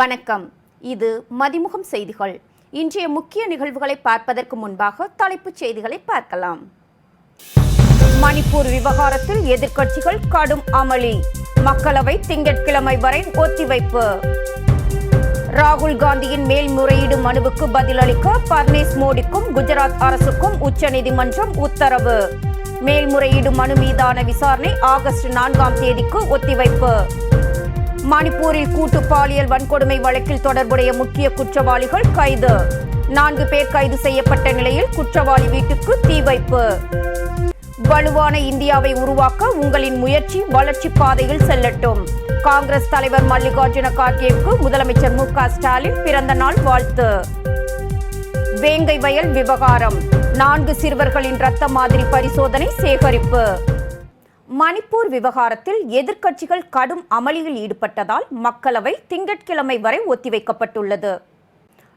வணக்கம். இது மதிமுகம் செய்திகள். இன்றைய முக்கிய நிகழ்வுகளை பார்ப்பதற்கு முன்பாக தலைப்புச் செய்திகளை பார்க்கலாம். மணிப்பூர் விவகாரத்தில் எதிர்க்கட்சிகள் கடும் அமளி. மக்களவை திங்கட்கிழமை வரை ஒத்திவைப்பு. ராகுல் காந்தியின் மேல்முறையீடு மனுவுக்கு பதிலளிக்க பர்னேஸ் மோடிக்கும் குஜராத் அரசுக்கும் உச்சநீதிமன்றம் உத்தரவு. மேல்முறையீடு மனு மீதான விசாரணை ஆகஸ்ட் நான்காம் தேதிக்கு ஒத்திவைப்பு. மணிப்பூரில் கூட்டு பாலியல் வன்கொடுமை வழக்கில் தொடர்புடைய முக்கிய குற்றவாளிகள் கைது. நான்கு பேர் கைது செய்யப்பட்ட நிலையில் குற்றவாளி வீட்டுக்கு தீ வைப்பு. வலுவான இந்தியாவை உருவாக்க உங்களின் முயற்சி வளர்ச்சி பாதையில் செல்லட்டும். காங்கிரஸ் தலைவர் மல்லிகார்ஜுன கார்கேவுக்கு முதலமைச்சர் மு க ஸ்டாலின் பிறந்த நாள் வாழ்த்து. வேங்கை வயல் விவகாரம். நான்கு சிறுவர்களின் ரத்த மாதிரி பரிசோதனை சேகரிப்பு. மணிப்பூர் விவகாரத்தில் எதிர்க்கட்சிகள் கடும் அமளியில் ஈடுபட்டதால் மக்களவை திங்கட்கிழமை வரை ஒத்திவைக்கப்பட்டுள்ளது.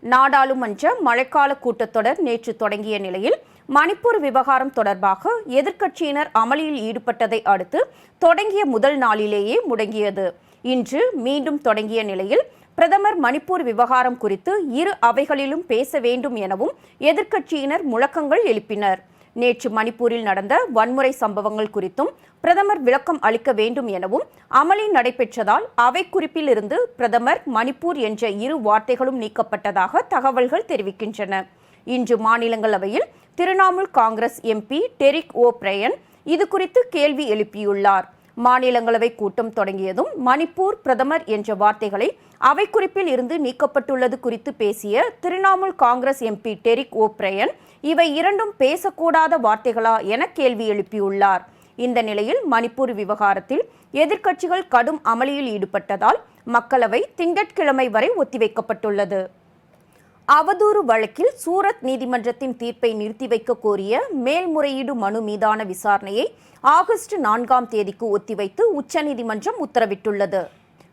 நாடாளுமன்ற மழைக்கால கூட்டத்தொடர் நேற்று தொடங்கிய நிலையில் மணிப்பூர் விவகாரம் தொடர்பாக எதிர்க்கட்சியினர் அமளியில் ஈடுபட்டதை அடுத்து தொடங்கிய முதல் நாளிலேயே முடங்கியது. இன்று மீண்டும் தொடங்கிய நிலையில் பிரதமர் மணிப்பூர் விவகாரம் குறித்து இரு அவைகளிலும் பேச வேண்டும் எனவும் எதிர்க்கட்சியினர் முழக்கங்கள் எழுப்பினர். நேற்று மணிப்பூரில் நடந்த வன்முறை சம்பவங்கள் குறித்தும் பிரதமர் விளக்கம் அளிக்க வேண்டும் எனவும் அமளி நடைபெற்றதால் அவை குறிப்பில் இருந்து பிரதமர் மணிப்பூர் என்ற இரு வார்த்தைகளும் நீக்கப்பட்டதாக தகவல்கள் தெரிவிக்கின்றன. இன்று மாநிலங்களவையில் Trinamool Congress MP Derek O'Brien இது குறித்து கேள்வி எழுப்பியுள்ளார். மாநிலங்களவை கூட்டம் தொடங்கியதும் மணிப்பூர் பிரதமர் என்ற வார்த்தைகளை அவை குறிப்பில் இருந்து நீக்கப்பட்டுள்ளது குறித்து பேசிய Trinamool Congress MP Derek O'Brien இவை இரண்டும் பேசக்கூடாத வார்த்தைகளா? என கேள்வி எழுப்பியுள்ளார். இந்த நிலையில் மணிப்பூர் விவகாரத்தில் எதிர்க்கட்சிகள் கடும் அமளியில் ஈடுபட்டதால் மக்களவை திங்கட்கிழமை வரை ஒத்திவைக்கப்பட்டுள்ளது. அவதூறு வழக்கில் சூரத் நீதிமன்றத்தின் தீர்ப்பை நிறுத்தி வைக்க கோரிய மேல்முறையீடு மனு மீதான விசாரணையை ஆகஸ்ட் நான்காம் தேதிக்கு ஒத்திவைத்து உச்சநீதிமன்றம் உத்தரவிட்டுள்ளது.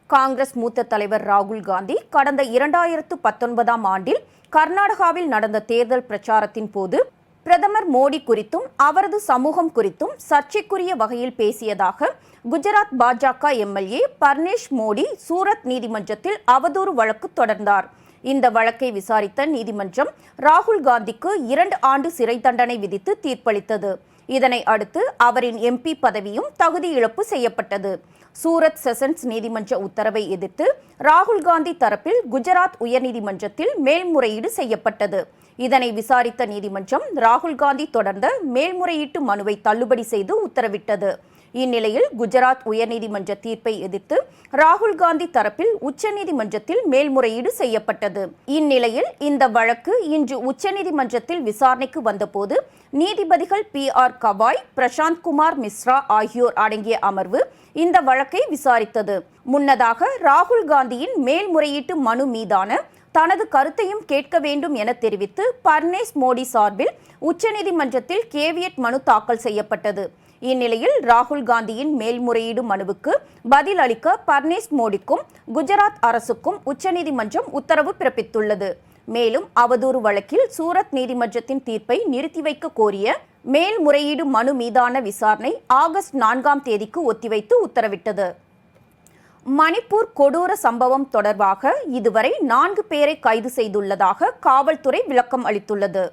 காங்கிரஸ் மூத்த தலைவர் ராகுல் காந்தி கடந்த இரண்டாயிரத்து பத்தொன்பதாம் ஆண்டில் கர்நாடகாவில் நடந்த தேர்தல் பிரச்சாரத்தின் போது பிரதமர் மோடி குறித்தும் அவரது சமூகம் குறித்தும் சர்ச்சைக்குரிய வகையில் பேசியதாக குஜராத் பாஜக எம்எல்ஏ பர்னேஷ் மோடி சூரத் நீதிமன்றத்தில் அவதூறு வழக்கு தொடர்ந்தார். இந்த வழக்கை விசாரித்த நீதிமன்றம் ராகுல் காந்திக்கு இரண்டு ஆண்டு சிறை தண்டனை விதித்து தீர்ப்பளித்தது. இதனை அடுத்து அவரின் எம்பி பதவியும் தகுதி இழப்பு செய்யப்பட்டது. சூரத் செஷன்ஸ் நீதிமன்ற உத்தரவை எதிர்த்து ராகுல் காந்தி தரப்பில் குஜராத் உயர்நீதிமன்றத்தில் மேல்முறையீடு செய்யப்பட்டது. இதனை விசாரித்த நீதிமன்றம் ராகுல் காந்தி தொடர்ந்த மேல்முறையீட்டு மனுவை தள்ளுபடி செய்து உத்தரவிட்டது. இந்நிலையில் குஜராத் உயர்நீதிமன்ற தீர்ப்பை எதிர்த்து ராகுல் காந்தி தரப்பில் உச்சநீதிமன்றத்தில் மேல்முறையீடு செய்யப்பட்டது. இந்நிலையில் இந்த வழக்கு இன்று உச்சநீதிமன்றத்தில் விசாரணைக்கு வந்தபோது நீதிபதிகள் பி ஆர் கவாய் பிரசாந்த் குமார் மிஸ்ரா ஆகியோர் அடங்கிய அமர்வு இந்த வழக்கை விசாரித்தது. முன்னதாக ராகுல் காந்தியின் மேல்முறையீட்டு மனு மீதான தனது கருத்தையும் கேட்க வேண்டும் என தெரிவித்து பர்னேஸ் மோடி சார்பில் உச்சநீதிமன்றத்தில் கேவியட் மனு தாக்கல் செய்யப்பட்டது. இந்நிலையில் ராகுல் காந்தியின் மேல்முறையீடு மனுவுக்கு பதில் அளிக்க பர்னேஸ் மோடிக்கும் குஜராத் அரசுக்கும் உச்சநீதிமன்றம் உத்தரவு பிறப்பித்துள்ளது. மேலும் அவதூறு வழக்கில் சூரத் நீதிமன்றத்தின் தீர்ப்பை நிறுத்தி வைக்க கோரிய மேல்முறையீடு மனு மீதான விசாரணை ஆகஸ்ட் நான்காம் தேதிக்கு ஒத்திவைத்து உத்தரவிட்டது. மணிப்பூர் கொடூர சம்பவம் தொடர்பாக இதுவரை நான்கு பேரை கைது செய்துள்ளதாக காவல்துறை விளக்கம் அளித்துள்ளது.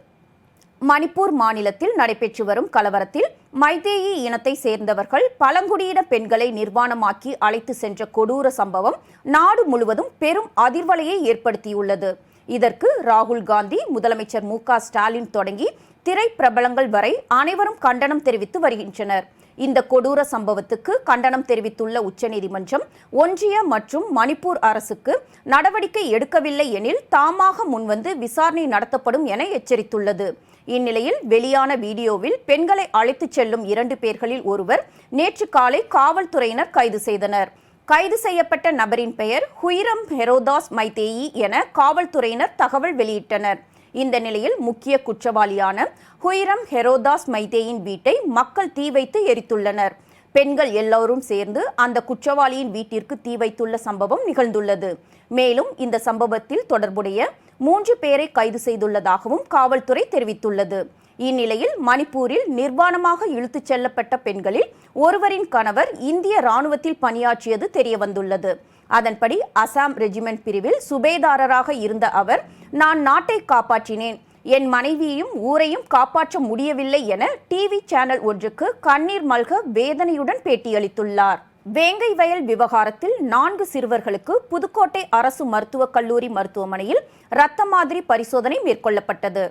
மணிப்பூர் மாநிலத்தில் நடைபெற்று வரும் கலவரத்தில் மைதேயி இனத்தை சேர்ந்தவர்கள் பழங்குடியின பெண்களை நிர்வாணமாக்கி அழைத்து சென்ற கொடூர சம்பவம் நாடு முழுவதும் பெரும் அதிர்வலையை ஏற்படுத்தியுள்ளது. இதற்கு ராகுல் காந்தி முதலமைச்சர் மு ஸ்டாலின் தொடங்கி திரைப்பிரபலங்கள் வரை அனைவரும் கண்டனம் தெரிவித்து வருகின்றனர். இந்த கொடூர சம்பவத்துக்கு கண்டனம் தெரிவித்துள்ள உச்சநீதிமன்றம் ஒன்றிய மற்றும் மணிப்பூர் அரசுக்கு நடவடிக்கை எடுக்கவில்லை எனில் தாமாக முன்வந்து விசாரணை நடத்தப்படும் என எச்சரித்துள்ளது. இந்நிலையில் வெளியான வீடியோவில் பெண்களை அழைத்துச் செல்லும் இரண்டு பேர்களில் ஒருவர் நேற்று காலை காவல்துறையினர் கைது செய்தனர். கைது செய்யப்பட்ட நபரின் பெயர் ஹுயிரம் ஹெரோதாஸ் மைதேயி என காவல்துறையினர் தகவல் வெளியிட்டனர். இந்த நிலையில் முக்கிய குற்றவாளியான ஹுயிரம் ஹெரோதாஸ் மைதேயின் வீட்டை மக்கள் தீ வைத்து எரித்துள்ளனர். பெண்கள் எல்லோரும் சேர்ந்து அந்த குற்றவாளியின் வீட்டிற்கு தீ வைத்துள்ள சம்பவம் நிகழ்ந்துள்ளது. மேலும் இந்த சம்பவத்தில் தொடர்புடைய மூன்று பேரை கைது செய்துள்ளதாகவும் காவல்துறை தெரிவித்துள்ளது. இந்நிலையில் மணிப்பூரில் நிர்வாணமாக இழுத்துச் செல்லப்பட்ட பெண்களில் ஒருவரின் கணவர் இந்திய ராணுவத்தில் பணியாற்றியது தெரியவந்துள்ளது. அதன்படி அசாம் ரெஜிமெண்ட் பிரிவில் சுபேதாரராக இருந்த அவர் நான் நாட்டை காப்பாற்றினேன். என் மனைவியையும் ஊரையும் காப்பாற்ற முடியவில்லை என டிவி சேனல் ஒன்றுக்கு கண்ணீர் மல்க வேதனையுடன் பேட்டியளித்துள்ளார். வேங்கை வயல் விவகாரத்தில் நான்கு சிறுவர்களுக்கு புதுக்கோட்டை அரசு மருத்துவக் கல்லூரி மருத்துவமனையில் இரத்த மாதிரி பரிசோதனை மேற்கொள்ளப்பட்டது.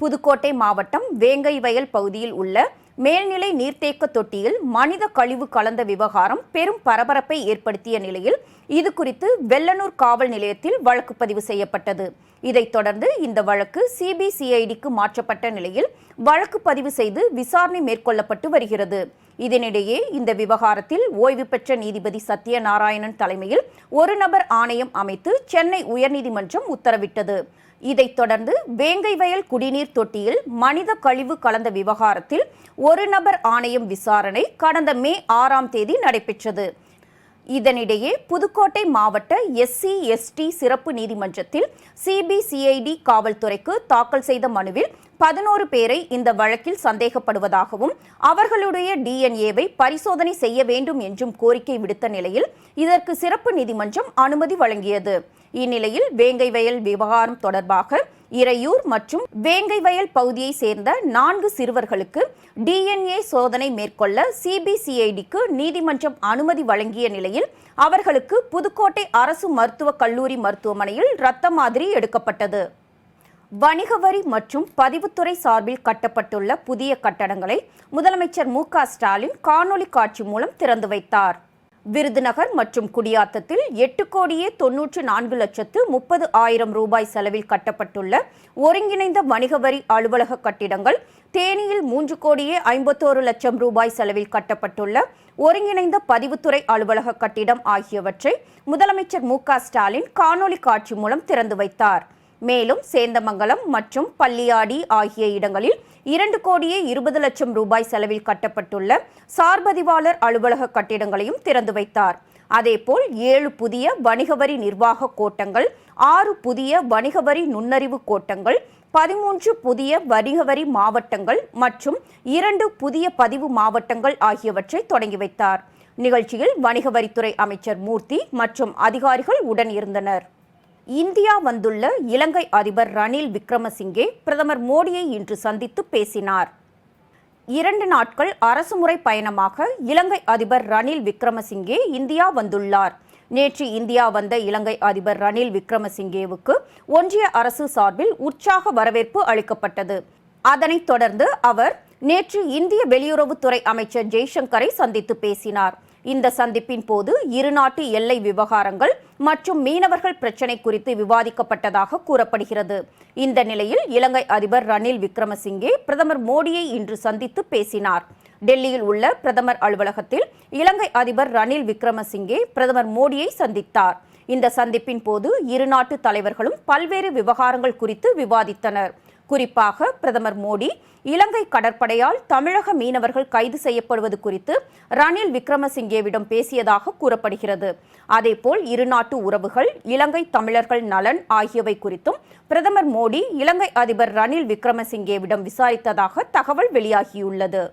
புதுக்கோட்டை மாவட்டம் வேங்கை வயல் பகுதியில் உள்ள மேல்நிலை நீர்த்தேக்க தொட்டியில் மனித கழிவு கலந்த விவகாரம் பெரும் பரபரப்பை ஏற்படுத்திய நிலையில் இது குறித்து வெள்ளனூர் காவல் நிலையத்தில் வழக்கு பதிவு செய்யப்பட்டது. இதைத் தொடர்ந்து இந்த வழக்கு சிபிசிஐடிக்கு மாற்றப்பட்ட நிலையில் வழக்கு பதிவு செய்து விசாரணை மேற்கொள்ளப்பட்டு வருகிறது. இதனிடையே இந்த விவகாரத்தில் ஓய்வு பெற்ற நீதிபதி சத்யநாராயணன் தலைமையில் ஒரு நபர் ஆணையம் அமைத்து சென்னை உயர்நீதிமன்றம் உத்தரவிட்டது. இதைத் தொடர்ந்து வேங்கை வயல் குடிநீர் தொட்டியில் மனித கழிவு கலந்த விவகாரத்தில் ஒரு நபர் ஆணையம் விசாரணை கடந்த மே ஆறாம் தேதி நடைபெற்றது. இதனிடையே புதுக்கோட்டை மாவட்ட எஸ்சி எஸ்டி சிறப்பு நீதிமன்றத்தில் சிபிசிஐடி காவல்துறைக்கு தாக்கல் செய்த மனுவில் பதினோரு பேரை இந்த வழக்கில் சந்தேகப்படுவதாகவும் அவர்களுடைய டிஎன்ஏவை பரிசோதனை செய்ய வேண்டும் என்றும் கோரிக்கை விடுத்த நிலையில் இதற்கு சிறப்பு நீதிமன்றம் அனுமதி வழங்கியது. இந்நிலையில் வேங்கை வயல் விவகாரம் தொடர்பாக இறையூர் மற்றும் வேங்கை வயல் பகுதியை சேர்ந்த நான்கு சிறுவர்களுக்கு டிஎன்ஏ சோதனை மேற்கொள்ள சிபிசிஐடிக்கு நீதிமன்றம் அனுமதி வழங்கிய நிலையில் அவர்களுக்கு புதுக்கோட்டை அரசு மருத்துவக் கல்லூரி மருத்துவமனையில் இரத்த மாதிரி எடுக்கப்பட்டது. வணிக வரி மற்றும் பதிவுத்துறை சார்பில் கட்டப்பட்டுள்ள புதிய கட்டடங்களை முதலமைச்சர் மு க ஸ்டாலின் காணொலி காட்சி மூலம் திறந்து வைத்தார். விருதுநகர் மற்றும் குடியாத்தத்தில் எட்டு கோடியே தொன்னூற்று நான்கு லட்சத்து முப்பது ஆயிரம் ரூபாய் செலவில் கட்டப்பட்டுள்ள ஒருங்கிணைந்த வணிக வரி அலுவலக கட்டிடங்கள் தேனியில் மூன்று கோடியே ஐம்பத்தோரு லட்சம் ரூபாய் செலவில் கட்டப்பட்டுள்ள ஒருங்கிணைந்த பதிவுத்துறை அலுவலக கட்டிடம் ஆகியவற்றை முதலமைச்சர் மு க ஸ்டாலின் காணொலி காட்சி மூலம் திறந்து வைத்தார். மேலும் சேந்தமங்கலம் மற்றும் பள்ளியாடி ஆகிய இடங்களில் இரண்டு கோடியே இருபது லட்சம் ரூபாய் செலவில் கட்டப்பட்டுள்ள சார்பதிவாளர் அலுவலக கட்டிடங்களையும் திறந்து வைத்தார். அதேபோல் ஏழு புதிய வணிக வரி நிர்வாக கோட்டங்கள் ஆறு புதிய வணிக வரி நுண்ணறிவு கோட்டங்கள் பதிமூன்று புதிய வணிக வரி மாவட்டங்கள் மற்றும் இரண்டு புதிய பதிவு மாவட்டங்கள் ஆகியவற்றை தொடங்கி வைத்தார். நிகழ்ச்சியில் வணிக வரித்துறை அமைச்சர் மூர்த்தி மற்றும் அதிகாரிகள் உடன் இருந்தனர் இந்தியா வந்துள்ள இலங்கை அதிபர் ரணில் விக்ரமசிங்கே பிரதமர் மோடியை இன்று சந்தித்து பேசினார். இரண்டு நாட்கள் அரசுமுறை பயணமாக இலங்கை அதிபர் ரணில் விக்ரமசிங்கே இந்தியா வந்துள்ளார். நேற்று இந்தியா வந்த இலங்கை அதிபர் ரணில் விக்ரமசிங்கேவுக்கு ஒன்றிய அரசு சார்பில் உற்சாக வரவேற்பு அளிக்கப்பட்டது. அதனைத் தொடர்ந்து அவர் நேற்று இந்திய வெளியுறவுத்துறை அமைச்சர் ஜெய்சங்கரை சந்தித்து பேசினார். இந்த சந்திப்பின் போது இருநாட்டு எல்லை விவகாரங்கள் மற்றும் மீனவர்கள் பிரச்சினை குறித்து விவாதிக்கப்பட்டதாக கூறப்படுகிறது. இந்த நிலையில் இலங்கை அதிபர் ரணில் விக்ரமசிங்கே பிரதமர் மோடியை இன்று சந்தித்து பேசினார். டெல்லியில் உள்ள பிரதமர் அலுவலகத்தில் இலங்கை அதிபர் ரணில் விக்ரமசிங்கே பிரதமர் மோடியை சந்தித்தார். இந்த சந்திப்பின் போது இரு நாட்டு தலைவர்களும் பல்வேறு விவகாரங்கள் குறித்து விவாதித்தனர். குறிப்பாக பிரதமர் மோடி இலங்கை கடற்படையால் தமிழக மீனவர்கள் கைது செய்யப்படுவது குறித்து ரணில் விக்ரமசிங்கேவிடம் பேசியதாக கூறப்படுகிறது. அதேபோல் இருநாட்டு உறவுகள் இலங்கை தமிழர்கள் நலன் ஆகியவை குறித்தும் பிரதமர் மோடி இலங்கை அதிபர் ரணில் விக்ரமசிங்கேவிடம் விசாரித்ததாக தகவல் வெளியாகியுள்ளது.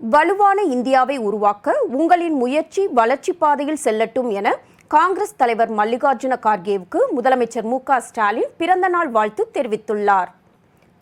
வலுவான இந்தியாவை உருவாக்க உங்களின் முயற்சி வளர்ச்சி பாதையில் செல்லட்டும் என காங்கிரஸ் தலைவர் மல்லிகார்ஜுன கார்கேவுக்கு முதலமைச்சர் மு ஸ்டாலின் பிறந்தநாள் வாழ்த்து தெரிவித்துள்ளார்.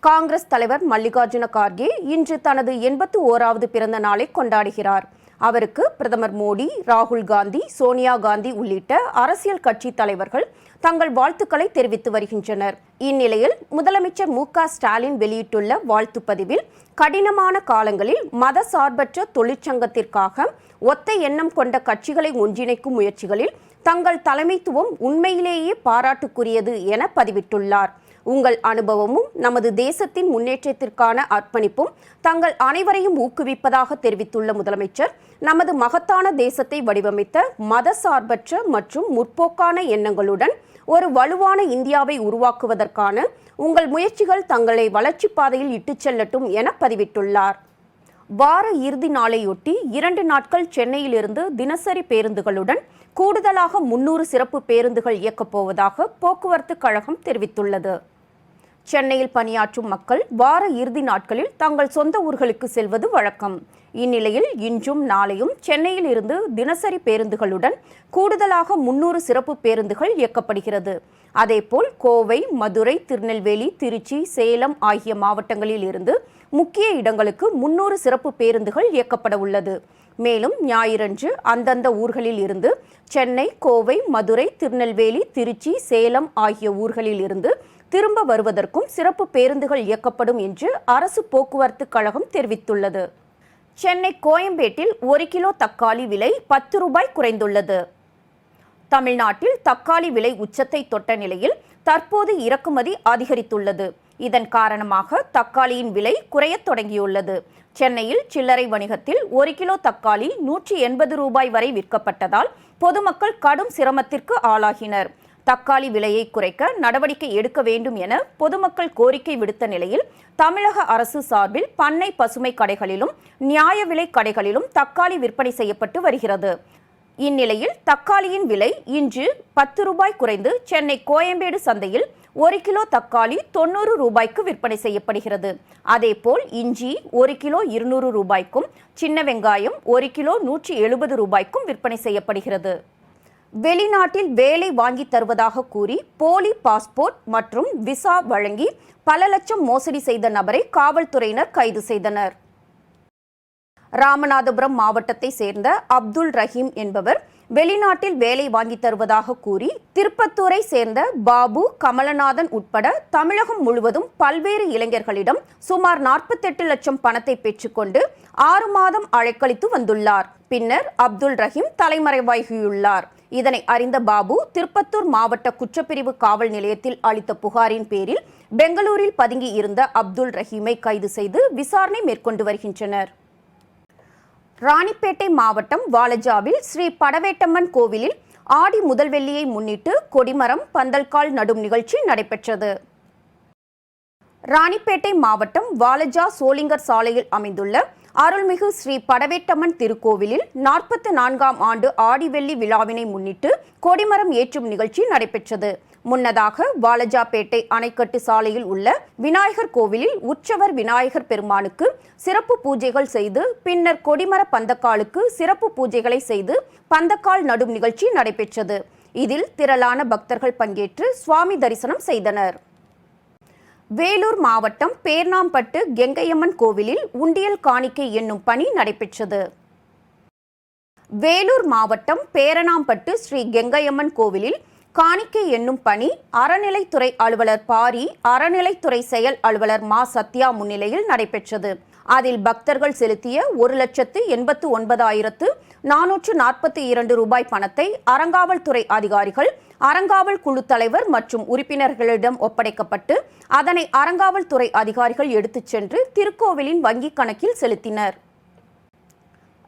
காங்கிரஸ் தலைவர் மல்லிகார்ஜுன கார்கே இன்று தனது எண்பத்து ஓராவது பிறந்த நாளை கொண்டாடுகிறார். அவருக்கு பிரதமர் மோடி ராகுல் காந்தி சோனியா காந்தி உள்ளிட்ட அரசியல் கட்சி தலைவர்கள் தங்கள் வாழ்த்துக்களை தெரிவித்து வருகின்றனர். இந்நிலையில் முதலமைச்சர் மு க ஸ்டாலின் வெளியிட்டுள்ள வாழ்த்து பதிவில் கடினமான காலங்களில் மத சார்பற்ற தொழிற்சங்கத்திற்காக ஒத்த எண்ணம் கொண்ட கட்சிகளை ஒன்றிணைக்கும் முயற்சிகளில் தங்கள் தலைமைத்துவம் உண்மையிலேயே பாராட்டுக்குரியது என பதிவிட்டுள்ளார். உங்கள் அனுபவமும் நமது தேசத்தின் முன்னேற்றத்திற்கான அர்ப்பணிப்பும் தங்கள் அனைவரையும் ஊக்குவிப்பதாக தெரிவித்துள்ள முதலமைச்சர் நமது மகத்தான தேசத்தை வடிவமைத்த மத சார்பற்ற மற்றும் முற்போக்கான எண்ணங்களுடன் ஒரு வலுவான இந்தியாவை உருவாக்குவதற்கான உங்கள் முயற்சிகள் தங்களை வளர்ச்சிப் பாதையில் இட்டுச் செல்லட்டும் என பதிவிட்டுள்ளார். வார இறுதி நாளையொட்டி இரண்டு நாட்கள் சென்னையிலிருந்து தினசரி பேருந்துகளுடன் கூடுதலாக முன்னூறு சிறப்பு பேருந்துகள் இயக்கப் போவதாக போக்குவரத்து கழகம் தெரிவித்துள்ளது. சென்னையில் பணியாற்றும் மக்கள் வார இறுதி நாட்களில் தங்கள் சொந்த ஊர்களுக்கு செல்வது வழக்கம். இந்நிலையில் இன்றும் நாளையும் சென்னையில் இருந்து தினசரி பேருந்துகளுடன் கூடுதலாக முன்னூறு சிறப்பு பேருந்துகள் இயக்கப்படுகிறது. அதேபோல் கோவை மதுரை திருநெல்வேலி திருச்சி சேலம் ஆகிய மாவட்டங்களில் இருந்து முக்கிய இடங்களுக்கு முன்னூறு சிறப்பு பேருந்துகள் இயக்கப்பட உள்ளது. மேலும் ஞாயிறன்று அந்தந்த ஊர்களில் இருந்து சென்னை கோவை மதுரை திருநெல்வேலி திருச்சி சேலம் ஆகிய ஊர்களில் இருந்து திரும்ப வருவதற்கும் சிறப்பு பேருந்துகள் இயக்கப்படும் என்று அரசு போக்குவரத்து கழகம் தெரிவித்துள்ளது. சென்னை கோயம்பேட்டில் ஒரு கிலோ தக்காளி விலை பத்து ரூபாய் குறைந்துள்ளது. தமிழ்நாட்டில் தக்காளி விலை உச்சத்தை தொட்ட நிலையில் தற்போது இறக்குமதி அதிகரித்துள்ளது. இதன் காரணமாக தக்காளியின் விலை குறையத் தொடங்கியுள்ளது. சென்னையில் சில்லறை வணிகத்தில் ஒரு கிலோ தக்காளி நூற்றி எண்பது ரூபாய் வரை விற்கப்பட்டதால் பொதுமக்கள் கடும் சிரமத்திற்கு ஆளாகினர். தக்காளி விலையை குறைக்க நடவடிக்கை எடுக்க வேண்டும் என பொதுமக்கள் கோரிக்கை விடுத்த நிலையில் தமிழக அரசு சார்பில் பண்ணை பசுமை கடைகளிலும் நியாய விலை கடைகளிலும் தக்காளி விற்பனை செய்யப்பட்டு வருகிறது. இந்நிலையில் தக்காளியின் விலை இன்று பத்து ரூபாய் குறைந்து சென்னை கோயம்பேடு சந்தையில் ஒரு கிலோ தக்காளி தொண்ணூறு ரூபாய்க்கு விற்பனை செய்யப்படுகிறது. அதேபோல் இஞ்சி ஒரு கிலோ இருநூறு ரூபாய்க்கும் சின்ன வெங்காயம் ஒரு கிலோ நூற்றி எழுபது ரூபாய்க்கும் விற்பனை செய்யப்படுகிறது. வெளிநாட்டில் வேலை வாங்கி தருவதாக கூறி போலி பாஸ்போர்ட் மற்றும் விசா வழங்கி பல லட்சம் மோசடி செய்த நபரை காவல்துறையினர் கைது செய்தனர். ராமநாதபுரம் மாவட்டத்தை சேர்ந்த அப்துல் ரஹீம் என்பவர் வெளிநாட்டில் வேலை வாங்கி தருவதாக கூறி திருப்பத்தூரை சேர்ந்த பாபு கமலநாதன் உட்பட தமிழகம் முழுவதும் பல்வேறு இளைஞர்களிடம் சுமார் நாற்பத்தெட்டு லட்சம் பணத்தை பெற்றுக்கொண்டு ஆறு மாதம் அழைக்களித்து வந்துள்ளார். பின்னர் அப்துல் ரஹீம் தலைமறைவாகியுள்ளார். இதனை அறிந்த பாபு திருப்பத்தூர் மாவட்ட குற்றப்பிரிவு காவல் நிலையத்தில் அளித்த புகாரின் பேரில் பெங்களூரில் பதுங்கி இருந்த அப்துல் ரஹீமை கைது செய்து விசாரணை மேற்கொண்டு வருகின்றனர். ராணிப்பேட்டை மாவட்டம் வாலஜாவில் ஸ்ரீ படவேட்டம்மன் கோவிலில் ஆடி முதல் வெள்ளியை முன்னிட்டு கொடிமரம் பந்தல்கால் நடும் நிகழ்ச்சி நடைபெற்றது. ராணிப்பேட்டை மாவட்டம் வாலஜா சோளிங்கர் சாலையில் அமைந்துள்ள அருள்மிகு ஸ்ரீ படவேட்டம்மன் திருக்கோவிலில் நாற்பத்தி நான்காம் ஆண்டு ஆடிவெள்ளி விழாவினை முன்னிட்டு கொடிமரம் ஏற்றும் நிகழ்ச்சி நடைபெற்றது. முன்னதாக வாலஜாபேட்டை அணைக்கட்டு சாலையில் உள்ள விநாயகர் கோவிலில் உற்சவர் விநாயகர் பெருமானுக்கு சிறப்பு பூஜைகள் செய்து பின்னர் கொடிமர பந்தக்காலுக்கு சிறப்பு பூஜைகளை செய்து பந்தக்கால் நடும் நிகழ்ச்சி நடைபெற்றது. இதில் திரளான பக்தர்கள் பங்கேற்று சுவாமி தரிசனம் செய்தனர். வேலூர் மாவட்டம் பேர்ணாம்பட்டு கெங்கையம்மன் கோவிலில் உண்டியல் காணிக்கை என்னும் பணி நடைபெற்றது. வேலூர் மாவட்டம் பேரணாம்பட்டு ஸ்ரீ கெங்கையம்மன் கோவிலில் காணிக்கை என்னும் பணி அறநிலைத்துறை அலுவலர் பாரி அறநிலைத்துறை செயல் அலுவலர் மா சத்யா முன்னிலையில் நடைபெற்றது. அதில் பக்தர்கள் செலுத்திய ஒரு லட்சத்து எண்பத்து ஒன்பதாயிரத்து நானூற்று நாற்பத்தி இரண்டு ரூபாய் பணத்தை அறங்காவல்துறை அதிகாரிகள் அறங்காவல் குழு தலைவர் மற்றும் உறுப்பினர்களிடம் ஒப்படைக்கப்பட்டு அதனை அறங்காவல்துறை அதிகாரிகள் எடுத்துச் சென்று திருக்கோவிலின் வங்கிக் கணக்கில் செலுத்தினர்.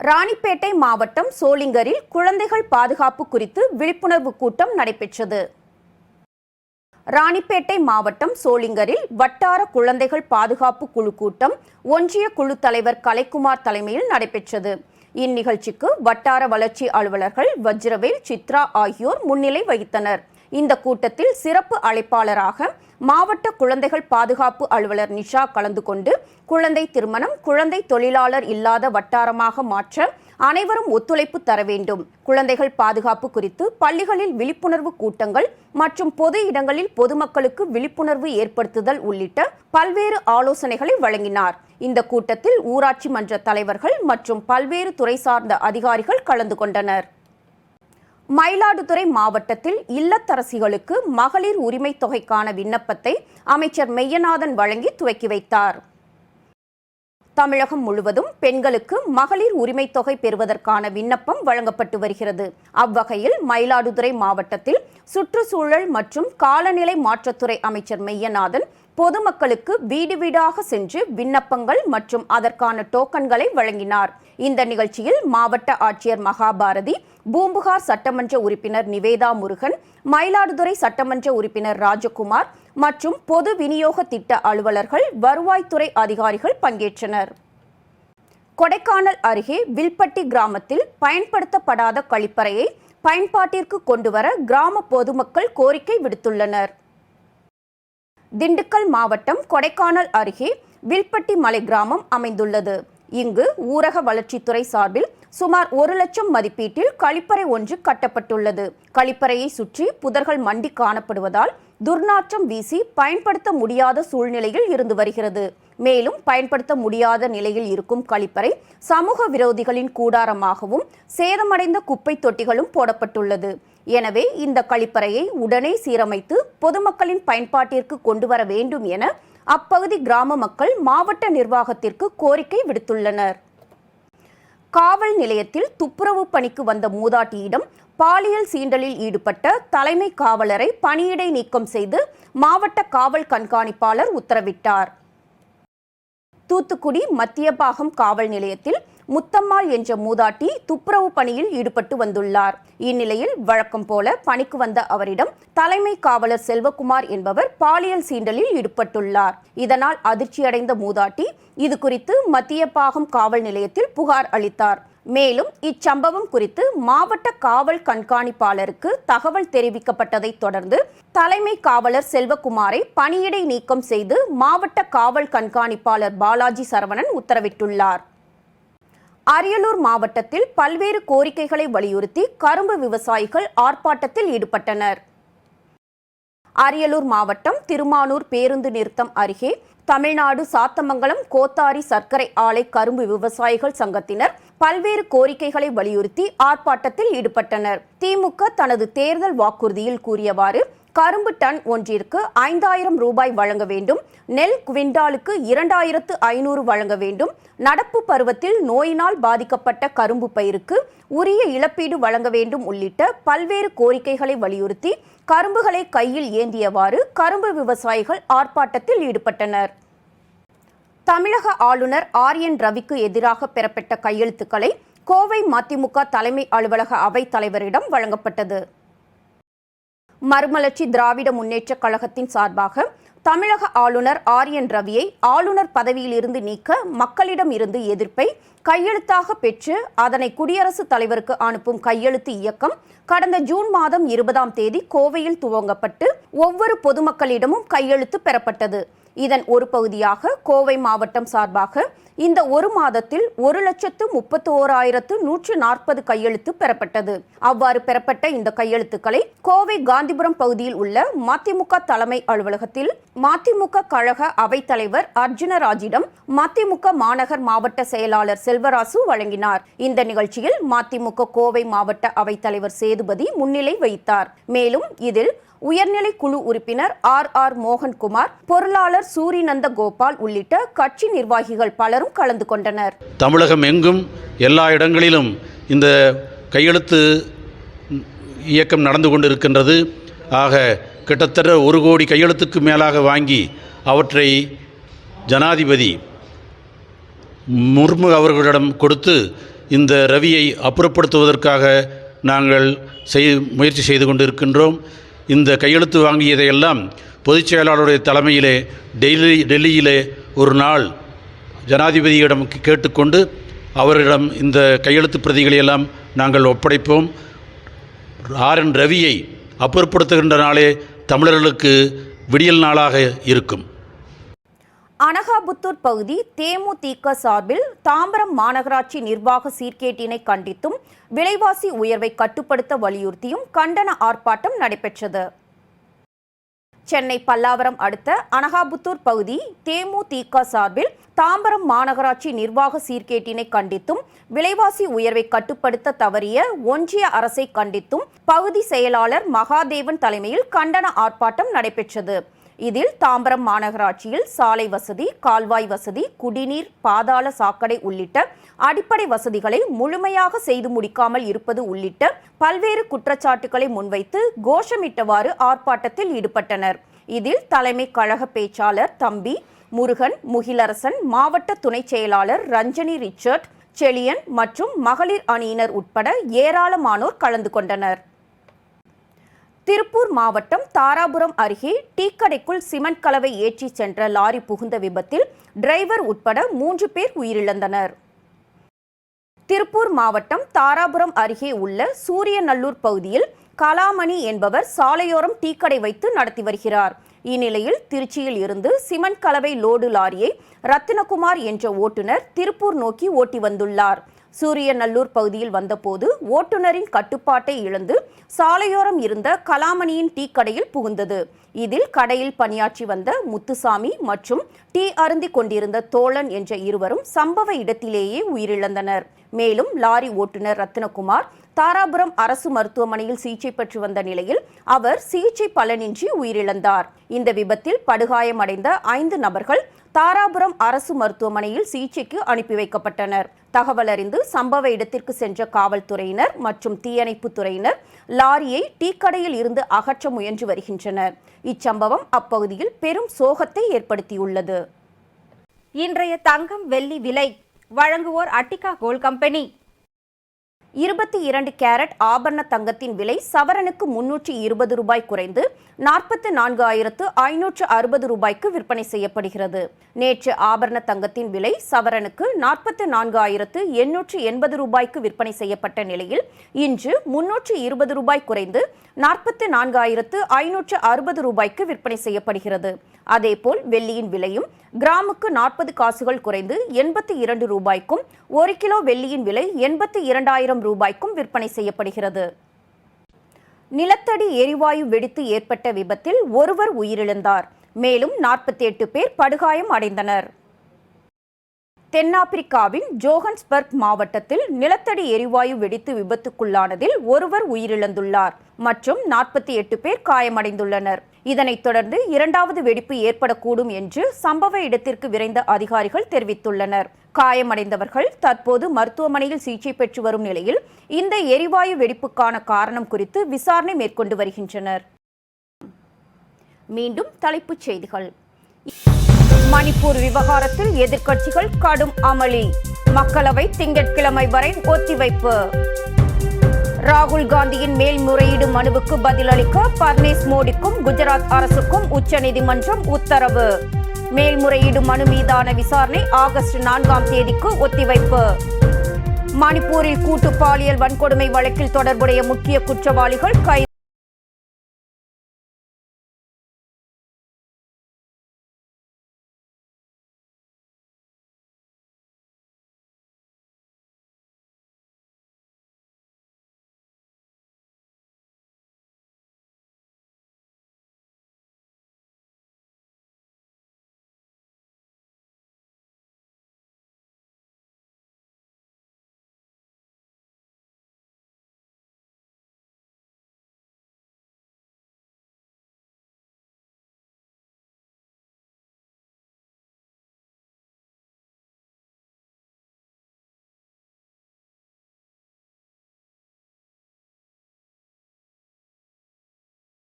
ராணிப்பேட்டை மாவட்டம் சோளிங்கரில் குழந்தைகள் பாதுகாப்பு குறித்து விழிப்புணர்வு கூட்டம் நடைபெற்றது. ராணிப்பேட்டை மாவட்டம் சோளிங்கரில் வட்டார குழந்தைகள் பாதுகாப்பு குழு கூட்டம் ஒன்றிய குழு தலைவர் கலைக்குமார் தலைமையில் நடைபெற்றது. இந்நிகழ்ச்சிக்கு வட்டார வளர்ச்சி அலுவலர்கள் வஜ்ரவேல் சித்ரா ஆகியோர் முன்னிலை வகித்தனர். இந்த கூட்டத்தில் சிறப்பு அழைப்பாளராக மாவட்ட குழந்தைகள் பாதுகாப்பு அலுவலர் நிஷா கலந்து கொண்டு குழந்தை திருமணம் குழந்தை தொழிலாளர் இல்லாத வட்டாரமாக மாற்ற அனைவரும் ஒத்துழைப்பு தர வேண்டும். குழந்தைகள் பாதுகாப்பு குறித்து பள்ளிகளில் விழிப்புணர்வு கூட்டங்கள் மற்றும் பொது இடங்களில் பொதுமக்களுக்கு விழிப்புணர்வு ஏற்படுத்துதல் உள்ளிட்ட பல்வேறு ஆலோசனைகளை வழங்கினார். இந்த கூட்டத்தில் ஊராட்சி மன்ற தலைவர்கள் மற்றும் பல்வேறு துறை சார்ந்த அதிகாரிகள் கலந்து கொண்டனர். மயிலாடுதுறை மாவட்டத்தில் இல்லத்தரசிகளுக்கு மகளிர் உரிமைத் தொகைக்கான விண்ணப்பத்தை அமைச்சர் மெய்யநாதன் வழங்கி துவக்கி வைத்தார். தமிழகம் முழுவதும் பெண்களுக்கு மகளிர் உரிமை தொகை பெறுவதற்கான விண்ணப்பம் வழங்கப்பட்டு வருகிறது. அவ்வகையில் மயிலாடுதுறை மாவட்டத்தில் சுற்றுச்சூழல் மற்றும் காலநிலை மாற்றத்துறை அமைச்சர் மெய்யநாதன் பொதுமக்களுக்கு வீடு வீடாக சென்று விண்ணப்பங்கள் மற்றும் அதற்கான டோக்கன்களை வழங்கினார். இந்த நிகழ்ச்சியில் மாவட்ட ஆட்சியர் மகாபாரதி பூம்புகார் சட்டமன்ற உறுப்பினர் நிவேதா முருகன் மயிலாடுதுறை சட்டமன்ற உறுப்பினர் ராஜகுமார் மற்றும் பொது விநியோக திட்ட அலுவலர்கள் வருவாய்த்துறை அதிகாரிகள் பங்கேற்றனர். கொடைக்கானல் அருகே வில்பட்டி கிராமத்தில் பயன்படுத்தப்படாத கழிப்பறையை பயன்பாட்டிற்கு கொண்டுவர கிராம பொதுமக்கள் கோரிக்கை விடுத்துள்ளனர். திண்டுக்கல் மாவட்டம் கொடைக்கானல் அருகே வில்பட்டி மலை கிராமம் அமைந்துள்ளது. இங்கு ஊரக வளர்ச்சித்துறை சார்பில் சுமார் ஒரு லட்சம் மதிப்பீட்டில் கழிப்பறை ஒன்று கட்டப்பட்டுள்ளது. கழிப்பறையை சுற்றி புதர்கள் மண்டி காணப்படுவதால் துர்நாற்றம் வீசி பயன்படுத்த முடியாத சூழ்நிலையில் இருந்து வருகிறது. மேலும் பயன்படுத்த முடியாத நிலையில் இருக்கும் கழிப்பறை சமூக விரோதிகளின் கூடாரமாகவும் சேதமடைந்த குப்பை தொட்டிகளும் போடப்பட்டுள்ளது. எனவே இந்த கழிப்பறையை உடனே சீரமைத்து பொதுமக்களின் பயன்பாட்டிற்கு கொண்டு வர வேண்டும் என அப்பகுதி கிராம மக்கள் மாவட்ட நிர்வாகத்திற்கு கோரிக்கை விடுத்துள்ளனர். காவல் நிலையத்தில் துப்புரவு பணிக்கு வந்த மூதாட்டியிடம் பாலியல் சீண்டலில் ஈடுபட்ட தலைமை காவலரை பணியிடை நீக்கம் செய்து மாவட்ட காவல் கண்காணிப்பாளர் உத்தரவிட்டார். தூத்துக்குடி மத்தியபாகம் காவல் நிலையத்தில் முத்தம்மாள் என்ற மூதாட்டி துப்புரவு பணியில் ஈடுபட்டு வந்துள்ளார். இந்நிலையில் வழக்கம் போல பணிக்கு வந்த அவரிடம் தலைமை காவலர் செல்வகுமார் என்பவர் பாலியல் சீண்டலில் ஈடுபட்டுள்ளார். இதனால் அதிர்ச்சியடைந்த மூதாட்டி இது குறித்து மத்தியப்பாகம் காவல் நிலையத்தில் புகார் அளித்தார். மேலும் இச்சம்பவம் குறித்து மாவட்ட காவல் கண்காணிப்பாளருக்கு தகவல் தெரிவிக்கப்பட்டதைத் தொடர்ந்து தலைமை காவலர் செல்வகுமாரை பணியிடை நீக்கம் செய்து மாவட்ட காவல் கண்காணிப்பாளர் பாலாஜி சரவணன் உத்தரவிட்டுள்ளார். அரியலூர் மாவட்டத்தில் பல்வேறு கோரிக்கைகளை வலியுறுத்தி கரும்பு விவசாயிகள் ஆர்ப்பாட்டத்தில் ஈடுபட்டனர். அரியலூர் மாவட்டம் திருமானூர் பேருந்து நிறுத்தம் அருகே தமிழ்நாடு சாத்தமங்கலம் கோத்தாரி சர்க்கரை ஆலை கரும்பு விவசாயிகள் சங்கத்தினர் பல்வேறு கோரிக்கைகளை வலியுறுத்தி ஆர்ப்பாட்டத்தில் ஈடுபட்டனர். திமுக தனது தேர்தல் வாக்குறுதியில் கூறியவாறு கரும்பு டன் ஒன்றிற்கு ஐந்தாயிரம் ரூபாய் வழங்க வேண்டும். நெல் குவிண்டாலுக்கு இரண்டாயிரத்து ஐநூறு வழங்க வேண்டும். நடப்பு பருவத்தில் நோயினால் பாதிக்கப்பட்ட கரும்பு பயிருக்கு உரிய இழப்பீடு வழங்க வேண்டும் உள்ளிட்ட பல்வேறு கோரிக்கைகளை வலியுறுத்தி கரும்புகளை கையில் ஏந்தியவாறு கரும்பு விவசாயிகள் ஆர்ப்பாட்டத்தில் ஈடுபட்டனர். தமிழக ஆளுநர் ஆர் என் ரவிக்கு எதிராக பெறப்பட்ட கையெழுத்துக்களை கோவை மதிமுக தலைமை அலுவலக அவைத் தலைவரிடம் வழங்கப்பட்டது. மறுமலர்ச்சி திராவிட முன்னேற்றக் கழகத்தின் சார்பாக தமிழக ஆளுநர் ஆர் என் ரவியை ஆளுநர் பதவியிலிருந்து நீக்க மக்களிடம் இருந்து எதிர்ப்பை கையெழுத்தாக பெற்று அதனை குடியரசுத் தலைவருக்கு அனுப்பும் கையெழுத்து இயக்கம் கடந்த ஜூன் மாதம் இருபதாம் தேதி கோவையில் துவங்கப்பட்டு ஒவ்வொரு பொதுமக்களிடமும் கையெழுத்து பெறப்பட்டது. இதன் ஒரு பகுதியாக கோவை மாவட்டம் சார்பாக இந்த ஒரு மாதத்தில் ஒரு லட்சத்து முப்பத்தி ஓராயிரத்து நூற்று நாற்பது கையெழுத்து பெறப்பட்டது. அவ்வாறு பெறப்பட்ட இந்த கையெழுத்துக்களை கோவை காந்திபுரம் பகுதியில் உள்ள மதிமுக தலைமை அலுவலகத்தில் மதிமுக கழக அவைத்தலைவர் அர்ஜுனராஜிடம் மதிமுக மாநகர் மாவட்ட செயலாளர் செல்வராசு வழங்கினார். இந்த நிகழ்ச்சியில் மதிமுக கோவை மாவட்ட அவைத்தலைவர் சேதுபதி முன்னிலை வைத்தார் மேலும் இதில் உயர்நிலை குழு உறுப்பினர் ஆர் ஆர் மோகன்குமார் பொருளாளர் சூரிநந்த கோபால் உள்ளிட்ட கட்சி நிர்வாகிகள் பலரும் கலந்து கொண்டனர். தமிழகம் எங்கும் எல்லா இடங்களிலும் இந்த கையெழுத்து இயக்கம் நடந்து கொண்டிருக்கின்றது. ஆக கிட்டத்தட்ட ஒரு கோடி கையெழுத்துக்கு மேலாக வாங்கி அவற்றை ஜனாதிபதி முர்மு அவர்களிடம் கொடுத்து இந்த ரவியை அப்புறப்படுத்துவதற்காக நாங்கள் செய் முயற்சி செய்து கொண்டிருக்கின்றோம். இந்த கையெழுத்து வாங்கியதையெல்லாம் பொதுச் செயலாளருடைய தலைமையிலே டெல்லி டெல்லியிலே ஒரு நாள் ஜனாதிபதியிடம் கேட்டுக்கொண்டு அவரிடம் இந்த கையெழுத்து பிரதிகளையெல்லாம் நாங்கள் ஒப்படைப்போம். ஆர் என் ரவியை அப்புறப்படுத்துகின்ற நாளே தமிழர்களுக்கு விடியல் நாளாக இருக்கும். அனகாபுத்தூர் பகுதி தேமுதிக சார்பில் தாம்பரம் மாநகராட்சி நிர்வாக சீர்கேட்டினை கண்டித்தும் விலைவாசி உயர்வை கட்டுப்படுத்த வலியுறுத்தியும் கண்டன ஆர்ப்பாட்டம் நடைபெற்றது. சென்னை பல்லாவரம் அடுத்த அனகாபுத்தூர் பகுதி தேமுதிக சார்பில் தாம்பரம் மாநகராட்சி நிர்வாக சீர்கேட்டினை கண்டித்தும் விலைவாசி உயர்வை கட்டுப்படுத்த தவறிய ஒன்றிய அரசை கண்டித்தும் பகுதி செயலாளர் மகாதேவன் தலைமையில் கண்டன ஆர்ப்பாட்டம் நடைபெற்றது. இதில் தாம்பரம் மாநகராட்சியில் சாலை வசதி கால்வாய் வசதி குடிநீர் பாதாள சாக்கடை உள்ளிட்ட அடிப்படை வசதிகளை முழுமையாக செய்து முடிக்காமல் இருப்பது உள்ளிட்ட பல்வேறு குற்றச்சாட்டுகளை முன்வைத்து கோஷமிட்டவாறு ஆர்ப்பாட்டத்தில் ஈடுபட்டனர். இதில் தலைமை கழக பேச்சாளர் தம்பி முருகன் முகிலரசன் மாவட்ட துணைச் செயலாளர் ரஞ்சனி ரிச்சர்ட் செழியன் மற்றும் மகளிர் அணியினர் உட்பட ஏராளமானோர் கலந்து கொண்டனர். திருப்பூர் மாவட்டம் தாராபுரம் அருகே டீக்கடைக்குள் சிமெண்ட் கலவை ஏற்றி சென்ற லாரி புகுந்த விபத்தில் டிரைவர் உட்பட மூன்று பேர் உயிரிழந்தனர். திருப்பூர் மாவட்டம் தாராபுரம் அருகே உள்ள சூரியநல்லூர் பகுதியில் கலாமணி என்பவர் சாலையோரம் டீக்கடை வைத்து நடத்தி வருகிறார். இந்நிலையில் திருச்சியில் இருந்து சிமெண்ட் கலவை லோடு லாரியை ரத்தினகுமார் என்ற ஓட்டுநர் திருப்பூர் நோக்கி ஓட்டி வந்துள்ளார். சூரியநல்லூர் பகுதியில் வந்தபோது ஓட்டுநரின் கட்டுப்பாட்டை இழந்து சாலையோரம் இருந்த கலாமணியின் டீ கடையில் புகுந்தது. இதில் கடையில் பணியாற்றி வந்த முத்துசாமி மற்றும் டீ அருந்தி கொண்டிருந்த தோழன் என்ற இருவரும் சம்பவ இடத்திலேயே உயிரிழந்தனர். மேலும் லாரி ஓட்டுநர் ரத்னகுமார் தாராபுரம் அரசு மருத்துவமனையில் சிகிச்சை பெற்று வந்த நிலையில் அவர் சிகிச்சை பலனின்றி உயிரிழந்தார். இந்த விபத்தில் படுகாயமடைந்த ஐந்து நபர்கள் தாராபுரம் அரசு மருத்துவமனையில் சிகிச்சைக்கு அனுப்பி வைக்கப்பட்டனர். தகவல் அறிந்து சம்பவ இடத்திற்கு சென்ற காவல்துறையினர் மற்றும் தீயணைப்புத் துறையினர் லாரியை டீக்கடையில் இருந்து அகற்ற முயன்று வருகின்றனர். இச்சம்பவம் அப்பகுதியில் பெரும் சோகத்தை ஏற்படுத்தியுள்ளது. இன்றைய தங்கம் வெள்ளி விலை வழங்குவோர் அட்டிகா கோல் கம்பெனி. இருபத்தி இரண்டு கேரட் ஆபரண தங்கத்தின் விலை சவரனுக்கு முன்னூற்றி இருபது ரூபாய் குறைந்து நாற்பத்து நான்கு ஆயிரத்து ஐநூற்று அறுபது ரூபாய்க்கு விற்பனை செய்யப்படுகிறது. நேற்று ஆபரண தங்கத்தின் விலை சவரனுக்கு நாற்பத்து நான்கு ஆயிரத்து எண்ணூற்று எண்பது ரூபாய்க்கு விற்பனை செய்யப்பட்ட நிலையில் இன்று முன்னூற்று இருபது ரூபாய் குறைந்து நாற்பத்து நான்காயிரத்து ஐநூற்று அறுபது ரூபாய்க்கு விற்பனை செய்யப்படுகிறது. அதேபோல் வெள்ளியின் விலையும் கிராமுக்கு நாற்பது காசுகள் குறைந்து எண்பத்தி இரண்டு ரூபாய்க்கும் ஒரு கிலோ வெள்ளியின் விலை எண்பத்தி இரண்டாயிரம் ரூபாய்க்கும் விற்பனை செய்யப்படுகிறது. நிலத்தடி எரிவாயு வெடித்து ஏற்பட்ட விபத்தில் ஒருவர் உயிரிழந்தார். மேலும் நாற்பத்தி எட்டு பேர் படுகாயம் அடைந்தனர். தென்னாப்பிரிக்காவின் ஜோஹன்ஸ்பர்க் மாவட்டத்தில் நிலத்தடி எரிவாயு வெடித்து விபத்துக்குள்ளானதில் ஒருவர் உயிரிழந்துள்ளார். மற்றும் நாற்பத்தி எட்டு பேர் காயமடைந்துள்ளனர். இதனைத் தொடர்ந்து இரண்டாவது வெடிப்பு ஏற்படக்கூடும் என்று சம்பவ இடத்திற்கு விரைந்த அதிகாரிகள் தெரிவித்துள்ளனர். காயமடைந்தவர்கள் தற்போது மருத்துவமனையில் சிகிச்சை பெற்று வரும் நிலையில் இந்த எரிவாயு வெடிப்புக்கான காரணம் குறித்து விசாரணை மேற்கொண்டு வருகின்றனர். மீண்டும் தலைப்புச் செய்திகள். மணிப்பூர் விவகாரத்தில் எதிர்க்கட்சிகள் கடும் அமளி. மக்களவை திங்கட்கிழமை வரை ஒத்திவைப்பு. ராகுல் காந்தியின் மேல்முறையீடு மனுவுக்கு பதிலளிக்க பர்னேஸ் மோடிக்கும் குஜராத் அரசுக்கும் உச்சநீதிமன்றம் உத்தரவு. மேல்முறையீடு மனு மீதான விசாரணை ஆகஸ்ட் நான்காம் தேதிக்கு ஒத்திவைப்பு. மணிப்பூரில் கூட்டு பாலியல் வன்கொடுமை வழக்கில் தொடர்புடைய முக்கிய குற்றவாளிகள் கைது.